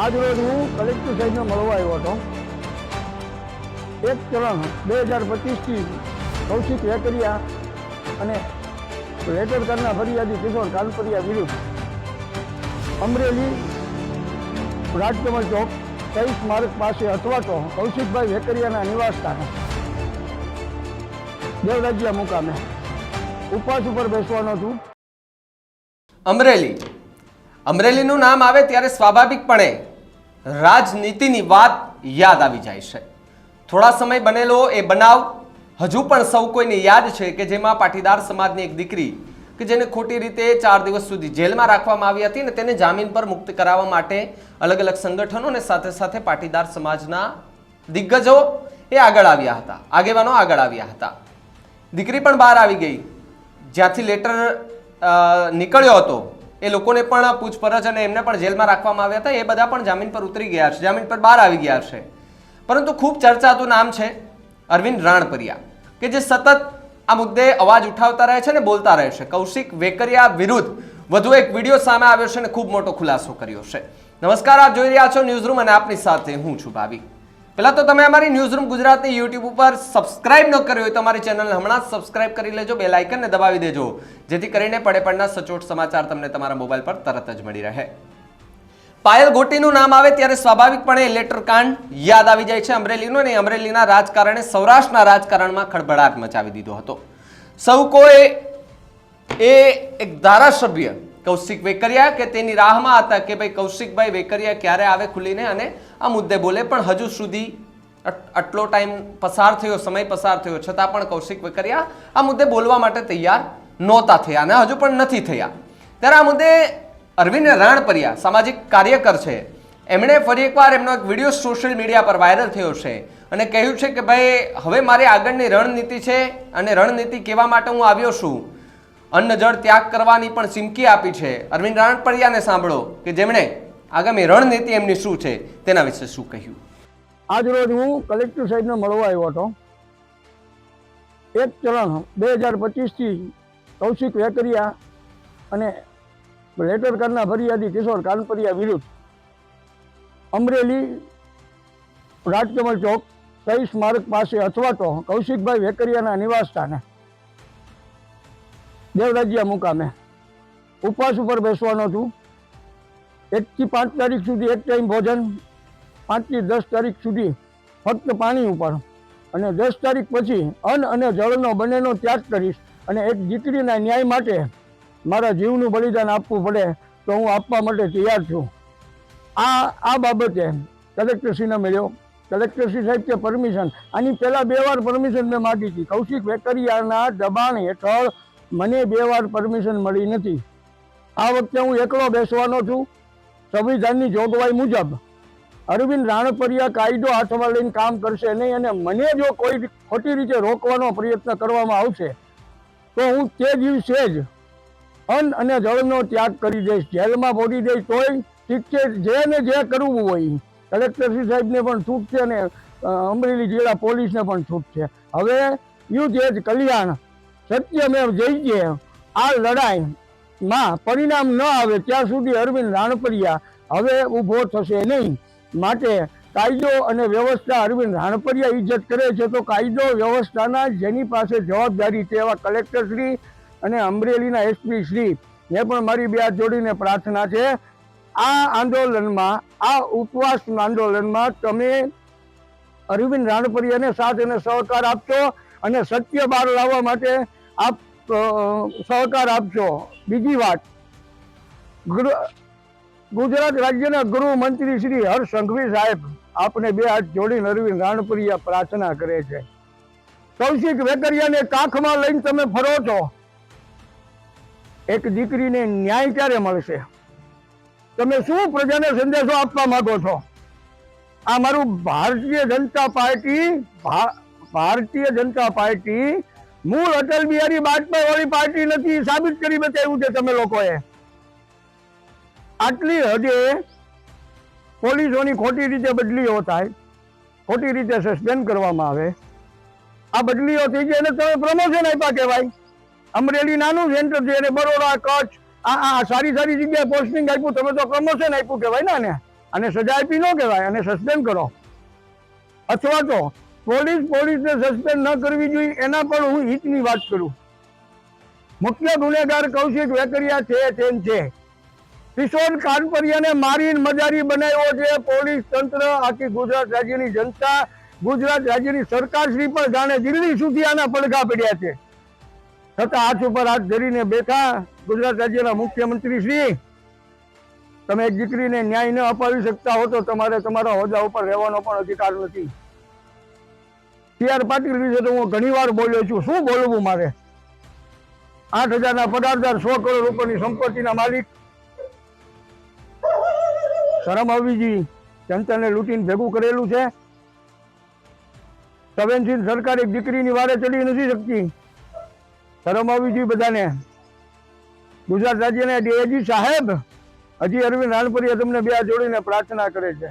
આજ રોજ હું કલેક્ટર સાહેબને મળવા આવ્યો હતો. એક ત્રણ બે હજાર પચીસથી કૌશિક વેકરિયા અને રેટર કરના ફરિયાદી કિશોર કાનપરિયા વિરુદ્ધ અમરેલી રાજકમલ ચોક તેઈસ માર્ગ પાસે અથવા તો કૌશિકભાઈ વેકરિયાના નિવાસ સ્થાને દેવરાજ્યા મુકામે. ઉપવાસ ઉપર બેસવાનો છું. અમરેલી અમરેલીનું નામ આવે ત્યારે સ્વાભાવિકપણે રાજનીતિની વાત યાદ આવી જાય છે. થોડા સમય બનેલો એ બનાવ હજુ પણ સૌ કોઈને યાદ છે કે જેમાં પાટીદાર સમાજની એક દીકરી કે જેને ખોટી રીતે ચાર દિવસ સુધી જેલમાં રાખવામાં આવી હતી ને તેને જામીન પર મુક્ત કરાવવા માટે અલગ અલગ સંગઠનો અને સાથે સાથે પાટીદાર સમાજના દિગ્ગજો એ આગળ આવ્યા હતા, આગેવાનો આગળ આવ્યા હતા. દીકરી પણ બહાર આવી ગઈ. જ્યાંથી લેટર નીકળ્યો હતો એ લોકોને પણ પૂછપરછ અને એમને પણ જેલમાં રાખવામાં આવ્યા હતા. એ બધા પણ જામીન પર ઉતરી ગયા છે. જામીન પર બહાર આવી ગયા છે. પરંતુ ખૂબ ચર્ચાતું નામ છે અરવિંદ રાણપરિયા, કે જે સતત આ મુદ્દે અવાજ ઉઠાવતા રહે છે ને બોલતા રહે છે. કૌશિક વેકરિયા વિરુદ્ધ વધુ એક વીડિયો સામે આવ્યો છે અને ખૂબ મોટો ખુલાસો કર્યો છે. નમસ્કાર, આપ જોઈ રહ્યા છો ન્યૂઝરૂમ અને આપની સાથે હું છું ભાવી પહેલા તો તમે અમારી ન્યૂઝરૂમ ગુજરાતની યુટ્યુબ ઉપર સબસ્ક્રાઇબ ન કર્યું હોય તો અમારી ચેનલ હમણાં સબસ્ક્રાઇબ કરી લેજો, બે લાઇકનને દબાવી દેજો, જેથી કરીને પડે પડના સચોટ સમાચાર તમને તમારા મોબાઈલ પર તરત જ મળી રહે. પાયલ ગોટીનું નામ આવે ત્યારે સ્વાભાવિકપણે લેટર કાંડ યાદ આવી જાય છે અમરેલીનું અને અમરેલીના રાજકારણે સૌરાષ્ટ્રના રાજકારણમાં ખળભળાટ મચાવી દીધો હતો. સૌ કોઈ એ એક ધારાસભ્ય કૌશિક વેકરિયા કે તેની રાહમાં હતા કે ભાઈ કૌશિકભાઈ વેકરિયા ક્યારે આવે ખુલીને અને આ મુદ્દે બોલે. પણ હજુ સુધી આટલો ટાઈમ પસાર થયો, સમય પસાર થયો, છતાં પણ કૌશિક વેકરિયા આ મુદ્દે બોલવા માટે તૈયાર નહોતા થયા અને હજુ પણ નથી થયા. ત્યારે આ મુદ્દે અરવિંદ રાણપરિયા, સામાજિક કાર્યકર છે, એમણે ફરી એકવાર એમનો એક વીડિયો સોશિયલ મીડિયા પર વાયરલ થયો છે અને કહ્યું છે કે ભાઈ, હવે મારી આગળની રણનીતિ છે અને રણનીતિ કહેવા માટે હું આવ્યો છું? અન્ન જળ ત્યાગ કરવાની પણ સિમકી આપી છે. અરવિંદ રાણપરિયાને સાંભળો કે જેમણે આગામી રણનીતિ એમની શું છે તેના વિશે શું કહ્યું. આજ રોજ હું કલેક્ટર સાહેબને મળવા આવ્યો હતો. એક ચલણ બે હજાર પચીસથી કૌશિક વેકરિયા અને લેટર કરના ફરિયાદી કિશોર કાનપરિયા વિરુદ્ધ અમરેલી રાજકમલ ચોક કઈ સ્મારક પાસે અથવા તો કૌશિકભાઈ વેકરિયાના નિવાસ સ્થાને દેવરાજ્યા મુકામે ઉપવાસ ઉપર બેસવાનો છું. એકથી પાંચ તારીખ સુધી એક ટાઈમ ભોજન, પાંચથી દસ તારીખ સુધી ફક્ત પાણી ઉપર. અને દસ તારીખ પછી અન્ન અને જળનો બંનેનો ત્યાગ કરીશ. અને એક દીકરીના ન્યાય માટે મારા જીવનું બલિદાન આપવું પડે તો હું આપવા માટે તૈયાર છું. આ આ બાબતે કલેક્ટરશ્રીને મળ્યો. કલેક્ટરશ્રી સાહેબ કે પરમિશન આની પહેલાં બે વાર પરમિશન મેં માગી હતી. કૌશિક વેકરિયાના દબાણ હેઠળ મને બે વાર પરમિશન મળી નથી. આ વખતે હું એકલો બેસવાનો છું. સંવિધાનની જોગવાઈ મુજબ. અરવિંદ રાણપરિયા કાયદો હાથમાં લઈને કામ કરશે નહીં અને મને જો કોઈ ખોટી રીતે રોકવાનો પ્રયત્ન કરવામાં આવશે, તો હું તે દિવસે જ અન્ન અને જળનો ત્યાગ કરી દઈશ. જેલમાં ભોગી દઈશ તોય ઠીક છે, જે ને જે કરવું હોય. કલેક્ટરશ્રી સાહેબને પણ છૂટ છે અને અમરેલી જિલ્લા પોલીસને પણ છૂટ છે. હવે યુ જ કલ્યાણ સત્યમેવ જયજે આ લડાઈમાં પરિણામ ન આવે ત્યાં સુધી અરવિંદ રાણપરિયા હવે ઊભો થશે નહીં. માટે કાયદો અને વ્યવસ્થા અરવિંદ રાણપરિયા ઇજ્જત કરે છે તો કાયદો વ્યવસ્થાના જેની પાસે જવાબદારી છે એવા કલેક્ટરશ્રી અને અમરેલીના એસપી શ્રી. એ પણ મારી બે હાથ જોડીને પ્રાર્થના છે. આ આંદોલનમાં, આ ઉપવાસ આંદોલનમાં તમે અરવિંદ રાણપરિયાને સાથ અને સહકાર આપશો અને સત્ય બહાર લાવવા માટે આપ સહકાર આપશો. બીજી વાત ગુજરાત રાજ્યના ગૃહમંત્રી શ્રી હર્ષ સંઘવી સાહેબ આપને બે હાથ જોડીને અરવિંદ રાણપુરિયા પ્રાર્થના કરે છે. કૌશિક વેકરિયાને કાખમાં લઈને તમે ફરો છો. એક દીકરીને ન્યાય ક્યારે મળશે? તમે શું પ્રજાને સંદેશો આપવા માંગો છો? આ મારું ભારતીય જનતા પાર્ટી ભારતીય જનતા પાર્ટી મૂળ અટલ બિહારી વાજપેયી વાળી પાર્ટી નથી સાબિત કરી બતાવ્યું છે તમે લોકોએ. આટલી હદે પોલીસોની ખોટી રીતે બદલીઓ થાય, ખોટી રીતે સસ્પેન્ડ કરવામાં આવે. આ બદલીઓ થઈ જાય એને તમે પ્રમોશન આપ્યા કહેવાય. અમરેલી નાનું સેન્ટર છે અને બરોડા, કચ્છ, આ આ સારી સારી જગ્યાએ પોસ્ટિંગ આપ્યું, તમે તો પ્રમોશન આપ્યું કહેવાય ને અને સજા આપી ન કહેવાય, અને સસ્પેન્ડ કરો. અથવા તો પોલીસ પોલીસને સસ્પેન્ડ ન કરવી જોઈએ, એના પણ હું હિતની વાત કરું. મુખ્ય ગુનેગાર કૌશિક વેકરિયા છે, તેમ છે. કિશોર કાનપરિયાને મારીને મજારી બનાવ્યો છે. પોલીસ તંત્ર, આખી ગુજરાત રાજ્યની જનતા, ગુજરાત રાજ્યની સરકાર શ્રી પણ જાણે દિલ્હી સુધી આના પડઘા પડ્યા છે. છતાં હાથ ઉપર હાથ ધરીને બેઠા ગુજરાત રાજ્યના મુખ્યમંત્રી શ્રી તમે એક દીકરીને ન્યાય ન અપાવી શકતા હો તો તમારે તમારા હોદ્દા ઉપર રહેવાનો પણ અધિકાર નથી. સી આર પાટીલ વિશે તો હું ઘણી વાર બોલ્યો છું. શું બોલવું મારે? આઠ હજારના પગારદાર સો કરોડ રૂપિયાની સંપત્તિના માલિક. શરમ આવવી જોઈએ જનતાને લૂંટીને ભેગું કરેલું છે. સંવેદનશીલ સરકાર એક દીકરીની વારે ચડી નથી શકતી. શરમ આવવી જોઈએ બધાને. ગુજરાત રાજ્યના ડીએજી સાહેબ, હજી અરવિંદ રાણપરીએ તમને બે જોડીને પ્રાર્થના કરે છે.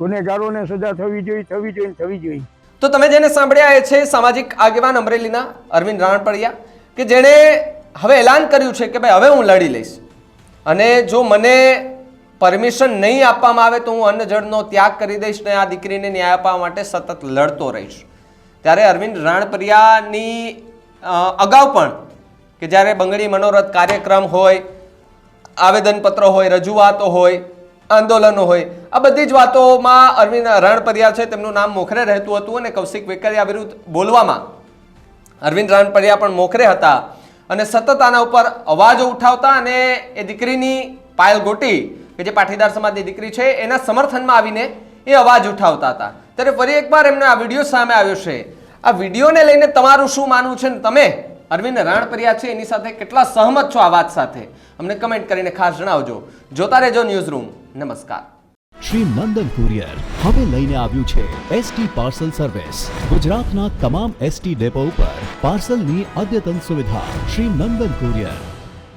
ગુનેગારોને સજા થવી જોઈએ થવી જોઈએ થવી જોઈએ. તો તમે જેને સાંભળ્યા એ છે સામાજિક આગેવાન અમરેલીના અરવિંદ રાણપડિયા, કે જેણે હવે એલાન કર્યું છે કે ભાઈ હવે હું લડી લઈશ. અને જો મને પરમિશન નહીં આપવામાં આવે તો હું અન્ન જળનો ત્યાગ કરી દઈશ ને આ દીકરીને ન્યાય આપવા માટે સતત લડતો રહીશ. ત્યારે અરવિંદ રાણપરિયાની અગાઉ પણ કે જ્યારે બંગડી મનોરથ કાર્યક્રમ હોય, આવેદનપત્રો હોય, રજૂઆતો હોય આંદોલનો હોય. આ બધી જ વાતોમાં અરવિંદ રણપરિયા છે, તેમનું નામ મોખરે રહેતું હતું અને કૌશિક વેકરિયા વિરુદ્ધ બોલવામાં અરવિંદ રણપરિયા પણ મોખરે હતા અને સતત આના ઉપર અવાજો ઉઠાવતા અને એ દીકરીની પાયલ ગોટી, કે જે પાટીદાર સમાજની દીકરી છે, એના સમર્થનમાં આવીને એ અવાજ ઉઠાવતા હતા. ત્યારે ફરી એકવાર એમનો આ વીડિયો સામે આવ્યો છે. આ વિડીયોને લઈને તમારું શું માનવું છે ને તમે? અરવિંદ રાણપરિયા છે, એની સાથે કેટલા સહમત છો આ વાત સાથે? અમને કમેન્ટ કરીને ખાસ જણાવજો. જોતા રહેજો ન્યૂઝ રૂમ નમસ્કાર. શ્રી નંદન કુરિયર હવે લઈને આવ્યું છે એસટી પાર્સલ સર્વિસ ગુજરાતના તમામ એસટી ડેપો ઉપર પાર્સલની અદ્યતન સુવિધા. શ્રી નંદન કુરિયર.